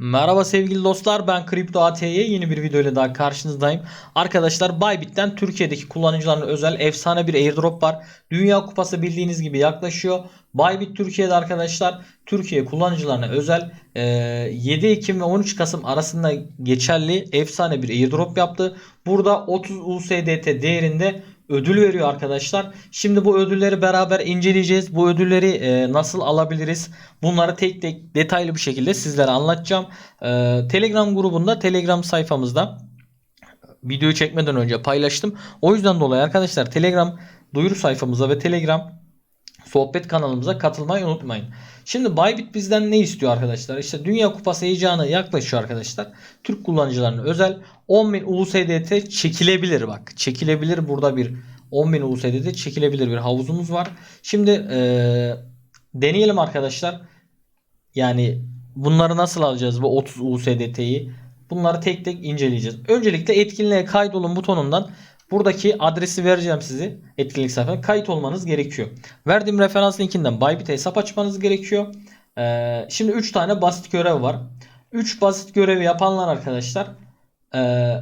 Merhaba sevgili dostlar ben Kripto AT'ye yeni bir video ile daha karşınızdayım. Arkadaşlar Bybit'ten Türkiye'deki kullanıcılarına özel efsane bir airdrop var. Dünya Kupası bildiğiniz gibi yaklaşıyor. Bybit Türkiye'de arkadaşlar Türkiye kullanıcılarına özel e, 7 Ekim ve 13 Kasım arasında geçerli efsane bir airdrop yaptı. Burada 30 USDT değerinde ödül veriyor arkadaşlar. Şimdi bu ödülleri beraber inceleyeceğiz. Bu ödülleri e, nasıl alabiliriz? Bunları tek tek detaylı bir şekilde sizlere anlatacağım. E, Telegram grubunda, Telegram sayfamızda videoyu çekmeden önce paylaştım. O yüzden dolayı arkadaşlar Telegram duyuru sayfamıza ve Telegram sohbet kanalımıza katılmayı unutmayın. Şimdi Bybit bizden ne istiyor arkadaşlar? İşte Dünya Kupası heyecanı yaklaşıyor arkadaşlar. Türk kullanıcılarına özel 10.000 USDT çekilebilir bak. Çekilebilir burada bir 10.000 USDT çekilebilir bir havuzumuz var. Şimdi eee, deneyelim arkadaşlar. Yani bunları nasıl alacağız bu 30 USDT'yi? Bunları tek tek inceleyeceğiz. Öncelikle etkinliğe kaydolun butonundan buradaki adresi vereceğim sizi. Etkinlik sayfasına kayıt olmanız gerekiyor. Verdiğim referans linkinden Bybit'e hesap açmanız gerekiyor. Ee, şimdi 3 tane basit görev var. 3 basit görevi yapanlar arkadaşlar ee,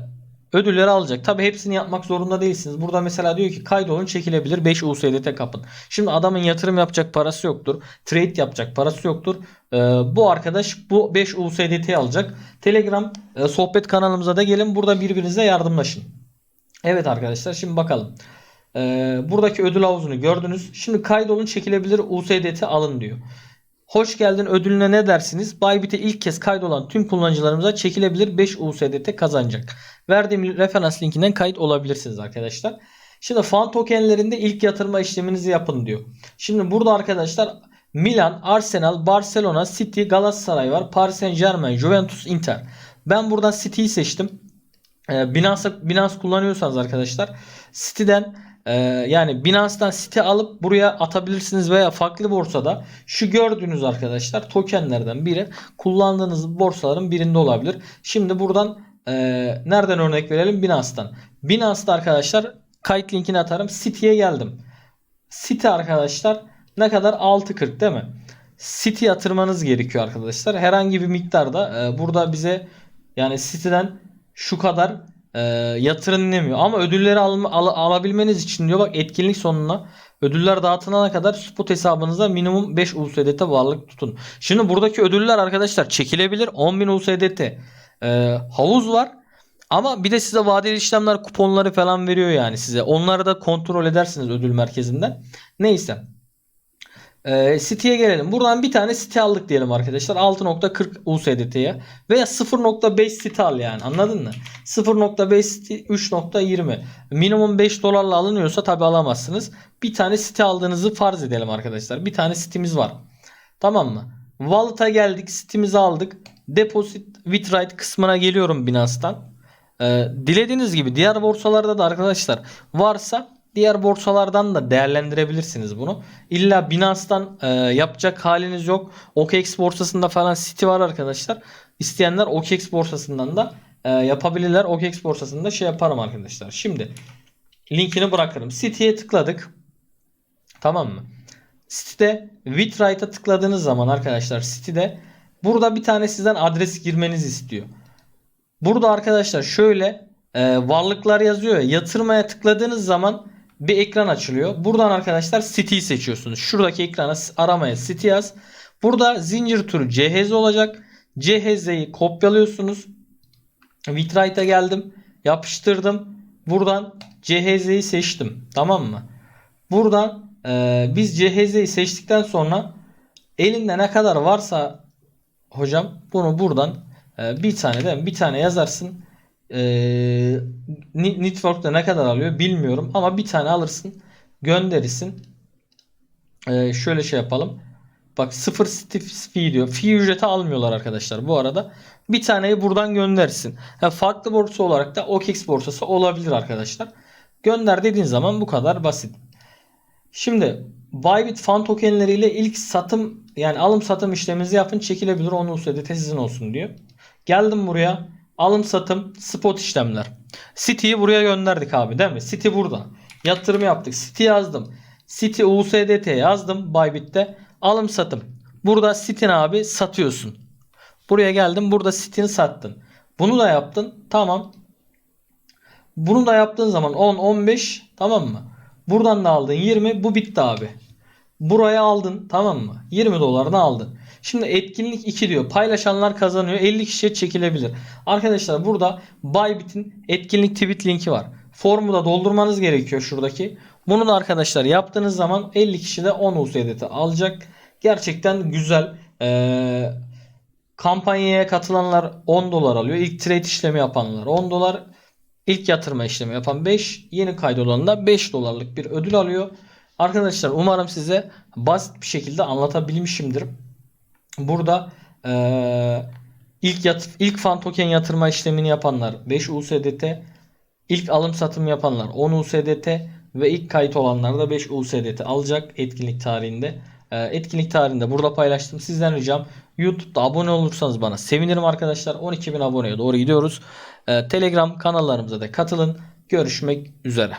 ödülleri alacak. Tabi hepsini yapmak zorunda değilsiniz. Burada mesela diyor ki kaydolun çekilebilir 5 USDT kapın. Şimdi adamın yatırım yapacak parası yoktur. Trade yapacak parası yoktur. Ee, bu arkadaş bu 5 USDT alacak. Telegram e, sohbet kanalımıza da gelin. Burada birbirinize yardımlaşın. Evet arkadaşlar şimdi bakalım. Ee, buradaki ödül havuzunu gördünüz. Şimdi kaydolun çekilebilir USDT alın diyor. Hoş geldin ödülüne ne dersiniz? Bybit'e ilk kez kaydolan tüm kullanıcılarımıza çekilebilir 5 USDT kazanacak. Verdiğim referans linkinden kayıt olabilirsiniz arkadaşlar. Şimdi fan tokenlerinde ilk yatırma işleminizi yapın diyor. Şimdi burada arkadaşlar Milan, Arsenal, Barcelona, City, Galatasaray var. Paris Saint Germain, Juventus, Inter. Ben buradan City'yi seçtim. Ee, Binance, Binance kullanıyorsanız arkadaşlar City'den e, yani Binance'dan City alıp buraya atabilirsiniz veya farklı borsada şu gördüğünüz arkadaşlar tokenlerden biri kullandığınız borsaların birinde olabilir. Şimdi buradan e, nereden örnek verelim? Binance'dan. Binance'da arkadaşlar kayıt linkini atarım. City'ye geldim. City arkadaşlar ne kadar 6.40 değil mi? City yatırmanız gerekiyor arkadaşlar. Herhangi bir miktarda e, burada bize yani City'den şu kadar e, yatırın demiyor. Ama ödülleri al, al- alabilmeniz için diyor bak etkinlik sonuna ödüller dağıtılana kadar spot hesabınıza minimum 5 USDT varlık tutun. Şimdi buradaki ödüller arkadaşlar çekilebilir 10.000 USDT. E, havuz var. Ama bir de size vadeli işlemler kuponları falan veriyor yani size. Onları da kontrol edersiniz ödül merkezinden. Neyse. Ee, City'ye gelelim. Buradan bir tane City aldık diyelim arkadaşlar. 6.40 USDT'ye. Veya 0.5 City al yani anladın mı? 0.5 City 3.20. Minimum 5 dolarla alınıyorsa tabi alamazsınız. Bir tane City aldığınızı farz edelim arkadaşlar. Bir tane City'miz var. Tamam mı? Wallet'a geldik. City'mizi aldık. Deposit with kısmına geliyorum Binance'tan. Ee, dilediğiniz gibi diğer borsalarda da arkadaşlar varsa diğer borsalardan da değerlendirebilirsiniz bunu. İlla Binance'tan e, yapacak haliniz yok. OKX borsasında falan City var arkadaşlar. İsteyenler OKX borsasından da e, yapabilirler. OKX borsasında şey yaparım arkadaşlar. Şimdi linkini bırakırım. City'ye tıkladık. Tamam mı? City'de with right'a tıkladığınız zaman arkadaşlar City'de burada bir tane sizden adres girmenizi istiyor. Burada arkadaşlar şöyle e, varlıklar yazıyor ya yatırmaya tıkladığınız zaman bir ekran açılıyor. Buradan arkadaşlar City'yi seçiyorsunuz. Şuradaki ekrana aramaya City yaz. Burada zincir turu CHZ olacak. CHZ'yi kopyalıyorsunuz. Witright'a geldim. Yapıştırdım. Buradan CHZ'yi seçtim. Tamam mı? Buradan e, biz CHZ'yi seçtikten sonra elinde ne kadar varsa hocam bunu buradan e, bir tane mi? Bir tane yazarsın. E, Ni- Network'ta ne kadar alıyor bilmiyorum ama bir tane alırsın gönderirsin. E, şöyle şey yapalım. Bak sıfır fee diyor. Fee ücreti almıyorlar arkadaşlar bu arada. Bir taneyi buradan göndersin. Ha, farklı borsa olarak da OKX borsası olabilir arkadaşlar. Gönder dediğin zaman bu kadar basit. Şimdi Bybit fan tokenleriyle ilk satım yani alım satım işleminizi yapın çekilebilir 10 USDT sizin olsun diyor. Geldim buraya alım satım spot işlemler. City'yi buraya gönderdik abi değil mi? City burada. Yatırım yaptık. City yazdım. City USDT yazdım Bybit'te. Alım satım. Burada City'ni abi satıyorsun. Buraya geldin. Burada sitini sattın. Bunu da yaptın. Tamam. Bunu da yaptığın zaman 10 15 tamam mı? Buradan da aldın 20 bu bitti abi. Buraya aldın tamam mı? 20 dolarını aldın. Şimdi etkinlik 2 diyor. Paylaşanlar kazanıyor. 50 kişiye çekilebilir. Arkadaşlar burada Bybit'in etkinlik tweet linki var. Formu da doldurmanız gerekiyor şuradaki. Bunu da arkadaşlar yaptığınız zaman 50 kişi de 10 USDT alacak. Gerçekten güzel. Ee, kampanyaya katılanlar 10 dolar alıyor. İlk trade işlemi yapanlar 10 dolar. İlk yatırma işlemi yapan 5, yeni kaydolan da 5 dolarlık bir ödül alıyor. Arkadaşlar umarım size basit bir şekilde anlatabilmişimdir. Burada eee, ilk yat ilk fan token yatırma işlemini yapanlar 5 USDT, ilk alım satım yapanlar 10 USDT ve ilk kayıt olanlar da 5 USDT alacak etkinlik tarihinde. Eee, etkinlik tarihinde burada paylaştım. Sizden ricam YouTube'da abone olursanız bana sevinirim arkadaşlar. 12.000 aboneye doğru gidiyoruz. Eee, Telegram kanallarımıza da katılın. Görüşmek üzere.